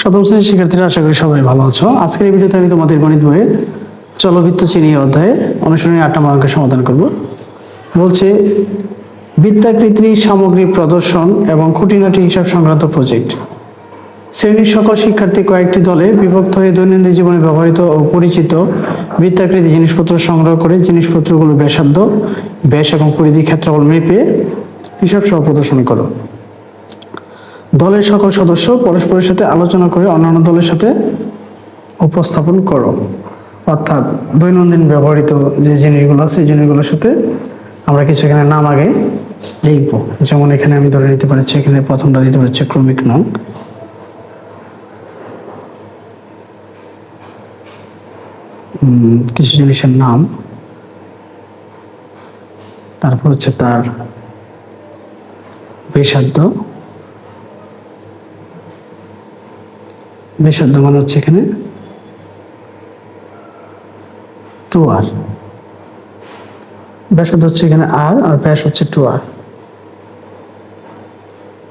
সপ্তম শ্রেণির শিক্ষার্থীরা, আশা করি সবাই ভালো আছো। আজকের এই ভিডিওতে আমি তোমাদের গণিত বইয়ের চলবৃত্ত চিনি অধ্যায়ে অনুশীলনী আটটা অঙ্কের সমাধান করব। বলছে বৃত্তাকৃতি সামগ্রী প্রদর্শন এবং খুঁটিনাটি হিসাব সংক্রান্ত প্রজেক্ট। শ্রেণির সকল শিক্ষার্থী কয়েকটি দলে বিভক্ত হয়ে দৈনন্দিন জীবনে ব্যবহৃত ও পরিচিত বৃত্তাকৃতি জিনিসপত্র সংগ্রহ করে জিনিসপত্রগুলো ব্যাসার্ধ, ব্যাস এবং পরিধি ক্ষেত্রফল মেপে হিসাব সহ প্রদর্শন করো। দলের সকল সদস্য পরস্পরের সাথে আলোচনা করে অন্যান্য দলের সাথে উপস্থাপন করো। অর্থাৎ দৈনন্দিন ব্যবহৃত যে জিনিসগুলো আছে সেই জিনিসগুলোর সাথে আমরা কিছু এখানে নাম আগে লিখব। যেমন এখানে আমি ধরে নিতে পারছি এখানে প্রথমটা দিতে পারছি ক্রমিক নং উম, কিছু জিনিসের নাম। তারপর হচ্ছে তার বেসাধ্য বেসাধ্য মানে হচ্ছে এখানে টু আর ব্যাসার্ধ হচ্ছে এখানে আর আর ব্যাস হচ্ছে টু আর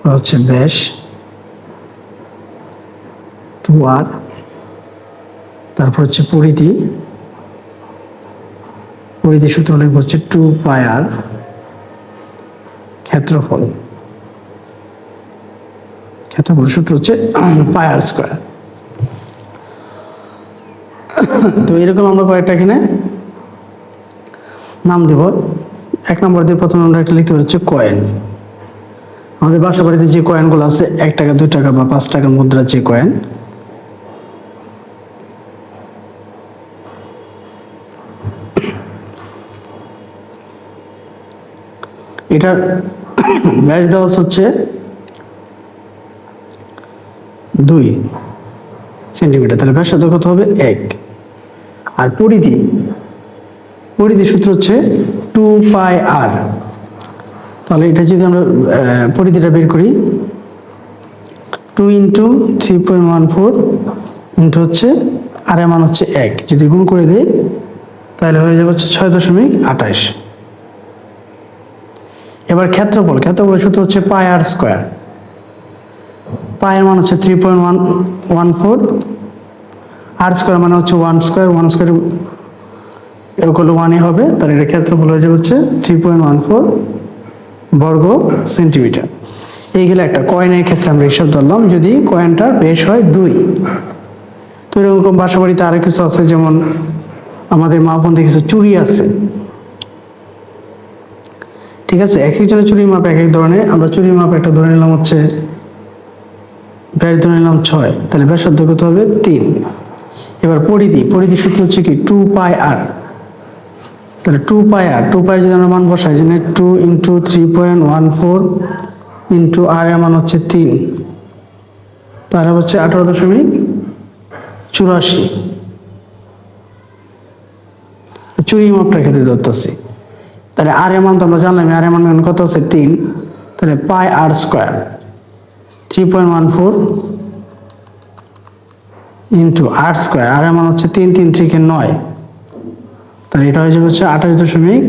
হচ্ছে ব্যাস টু আর তারপর হচ্ছে পরিধি। পরিধি সূত্র লিখব হচ্ছে টু পাই আর ক্ষেত্রফল। ক্ষেত্রফল সূত্র হচ্ছে পাই আর স্কোয়ার তো এরকম আমরা কয়েকটা এখানে নাম দেব। এক নম্বর দিয়ে প্রথমে আমরা একটা লিখতে হচ্ছে কয়েন আমাদের বাসা বাড়িতে যে কয়েনগুলো আছে, এক টাকা, দুই টাকা বা পাঁচ টাকার মুদ্রা যে কয়েন এটার ব্যাস দেওয়া হচ্ছে দুই সেন্টিমিটার। তাহলে ব্যাসার্ধ কত হবে? এক। আর পরিধি পরিধি সূত্র হচ্ছে টু পাই আর। তাহলে এটা যদি আমরা পরিধিটা বের করি, two into three point one four into হচ্ছে, আর এর মান হচ্ছে এক। যদি গুণ করে দেই, তাহলে হয়ে যাবে হচ্ছে ছয় দশমিক আঠাশ। এবার ক্ষেত্রফল ক্ষেত্রফল সূত্র হচ্ছে পাই আর স্কোয়ার। পায়ের মান হচ্ছে three point one one four আর স্কোয়ার মানে হচ্ছে ওয়ান স্কোয়ার ওয়ান স্কোয়ার এগুলো ওয়ানই হবে, তার এটা ক্ষেত্রফল হয়ে যাবে হচ্ছে থ্রি পয়েন্ট ওয়ান ফোর বর্গ সেন্টিমিটার এইগুলো একটা কয়েনের ক্ষেত্রে আমরা হিসাব ধরলাম, যদি কয়েনটার বেশ হয় দুই। তো এরকম বাসা আরও কিছু আছে, যেমন আমাদের মা বোনদের কিছু চুরি আছে। ঠিক আছে? এক একজনের চুরির মাপ এক এক ধরনের। আমরা চুরির মাপ একটা ধরে নিলাম হচ্ছে, ব্যাস ধরে নিলাম ছয়। তাহলে ব্যাসার্ধ কত হবে? তিন। এবার পরিধি পরিধি সূত্র হচ্ছে কি? টু পাই আর তাহলে টু পাই আর টু পাই যদি আমরা মান বসাই যে two into three point one four into আর এর মান হচ্ছে তিন। তাহলে হচ্ছে আঠারো দশমিক চুরাশি। চুরি মাপটা ক্ষেত্রে ধরতেছি। তাহলে আর এর মান তো আমরা জানলাম আর এর মান কত হচ্ছে তিন। তাহলে পাই আর square three point one four into আট স্কোয়ার আর মান হচ্ছে তিন তিন থেকে নয়। তাহলে এটা হয়ে যাবে হচ্ছে আঠাশ দশমিক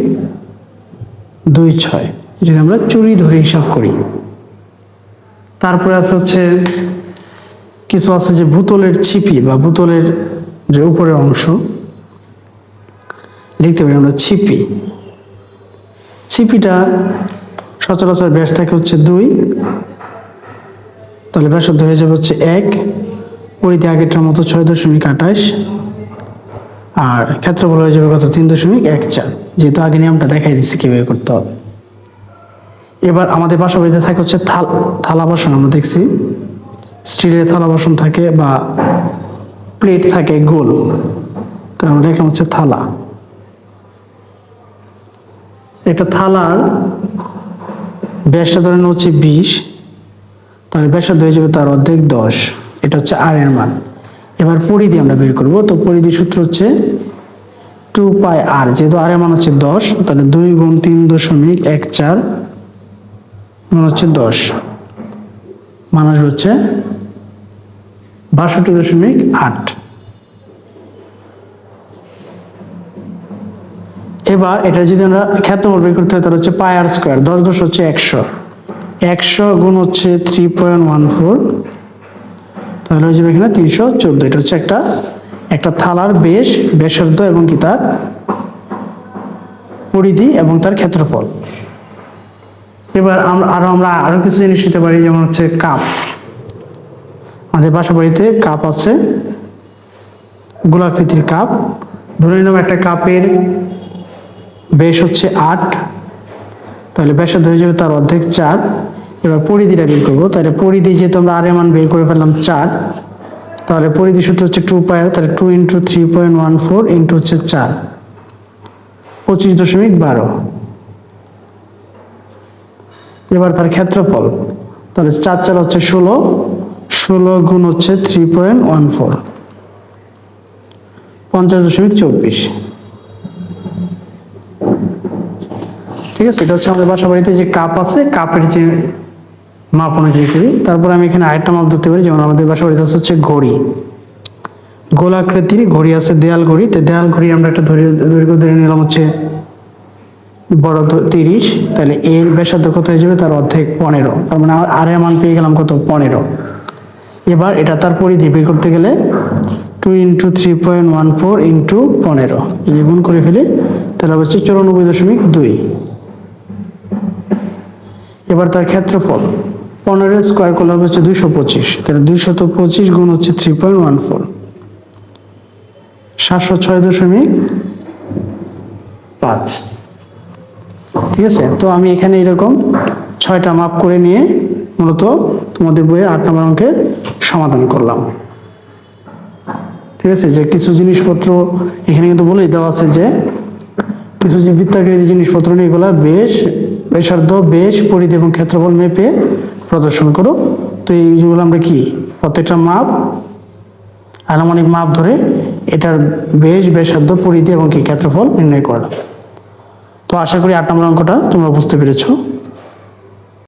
দুই ছয়। যদি আমরা চুরি ধরে হিসাব করি। তারপরে আছে হচ্ছে কিছু আছে যে ভূতলের ছিপি বা ভূতলের যে উপরের অংশ। লিখতে পারি আমরা ছিপি। ছিপিটা সচরাচর ব্যাস থাকে হচ্ছে দুই। তাহলে ব্যাসার্ধ হয়ে যাবে হচ্ছে এক। পরিধি আগেরটার মতো ছয় দশমিক আঠাশ আর ক্ষেত্রফল হয়ে যাবে কত? তিন দশমিক এক চার। যেহেতু আগে নিয়মটা দেখাই দিচ্ছি কীভাবে করতে হবে। এবার আমাদের বাড়িতে থাকে হচ্ছে থাল থালা বাসন, আমরা দেখছি। স্টিলের থালা বাসন থাকে বা প্লেট থাকে গোল। তো আমরা দেখলাম হচ্ছে থালা। একটা থালার ব্যাসটা ধরেন হচ্ছে বিশ, তাহলে ব্যাসার্ধ হয়ে যাবে তার অর্ধেক দশ। এটা হচ্ছে আর এর মান। এবার পরিধি আমরা বের করব। তো পরিধি সূত্র হচ্ছে টু পাই আর যেহেতু আর এর মান হচ্ছে দশ, তাহলে দুই গুণ তিন দশমিক এক চার মান হচ্ছে দশ। মান আসবে হচ্ছে বাষট্টি দশমিক আট। এবার এটা যদি আমরা ক্ষেত্রফল বের করতে হয়, তাহলে হচ্ছে পাই আর স্কোয়ার দশ দশ হচ্ছে একশো। একশো গুণ হচ্ছে থ্রি পয়েন্ট ওয়ান ফোর তাহলে হয়ে যাবে এখানে তিনশো চোদ্দ। এটা হচ্ছে একটা একটা থালার বেশ ব্যাসার্ধ এবং কি তার পরিধি এবং তার ক্ষেত্রফল। এবার আমরা আরও আমরা আরও কিছু জিনিস নিতে পারি, যেমন হচ্ছে কাপ। আমাদের বাসা বাড়িতে কাপ আছে, গোলাকৃতির কাপ। ধরে নিলাম একটা কাপের বেশ হচ্ছে আট, তাহলে ব্যাসার্ধ হয়ে যাবে তার অর্ধেক চার। এবার পরিধিটা বের করব। তাহলে পরিধি যেহেতু আমরা আর মান বের করে ফেললাম চার, তাহলে পরিধি সূত্র হচ্ছে টু পায়ের তাহলে two into three point one four into হচ্ছে চার, পঁচিশ দশমিক বারো। এবার তার ক্ষেত্রফল, তাহলে চার চার হচ্ছে ষোলো ষোলো গুণ হচ্ছে থ্রি পয়েন্ট ওয়ান ফোর পঞ্চাশ দশমিক চব্বিশ। ঠিক আছে? এটা হচ্ছে আমাদের বাসা বাড়িতে যে কাপ আছে কাপের যে মাপ অনুযায়ী করি। তারপর আমি এখানে আরেকটা মাপ ধরতে পারি, যেমন আমাদের বাসা বাড়িতে আছে হচ্ছে ঘড়ি। গোলাকৃতির ঘড়ি আছে, দেয়াল ঘড়ি। তো দেয়াল ঘড়ি আমরা একটা ধরে দৈর্ঘ্য ধরে নিলাম হচ্ছে বড় তিরিশ, তাহলে এর ব্যাসার্ধ কত হয়ে যাবে? তার অর্ধেক পনেরো। তার মানে আমার আর মান পেয়ে গেলাম কত? পনেরো। এবার এটা তার পরিধি, বের করতে গেলে two into three point one four into পনেরো। এই গুণ করে ফেলে, তাহলে হচ্ছে চুরানব্বই দশমিক দুই। এবার তার ক্ষেত্রফল। পনেরো স্কোয়ার করলে হচ্ছে দুইশো পঁচিশ। তাহলে দুইশত পঁচিশ গুণ হচ্ছে থ্রি পয়েন্ট ওয়ান ফোর সাতশো ছয় দশমিক পাঁচ। ঠিক আছে? তো আমি এখানে এরকম ছয়টা মাপ করে নিয়ে মূলত তোমাদের বইয়ে আট নম্বর অঙ্কের সমাধান করলাম। ঠিক আছে? যে কিছু জিনিসপত্র এখানে কিন্তু বলেই দেওয়া আছে যে কিছু যে বৃত্তাকৃতি জিনিসপত্র নিয়ে এগুলো বেশ, ব্যাসার্ধ, বেশ, পরিধি এবং ক্ষেত্রফল মেপে প্রদর্শন করো। তো এইগুলো আমরা কি? প্রত্যেকটা মাপ, আনুমানিক মাপ ধরে এটার বেশ বেসাধ্য পরিধি এবং কি ক্ষেত্রফল নির্ণয় করলাম। তো আশা করি আট নম্বর অঙ্কটা তোমরা বুঝতে পেরেছ।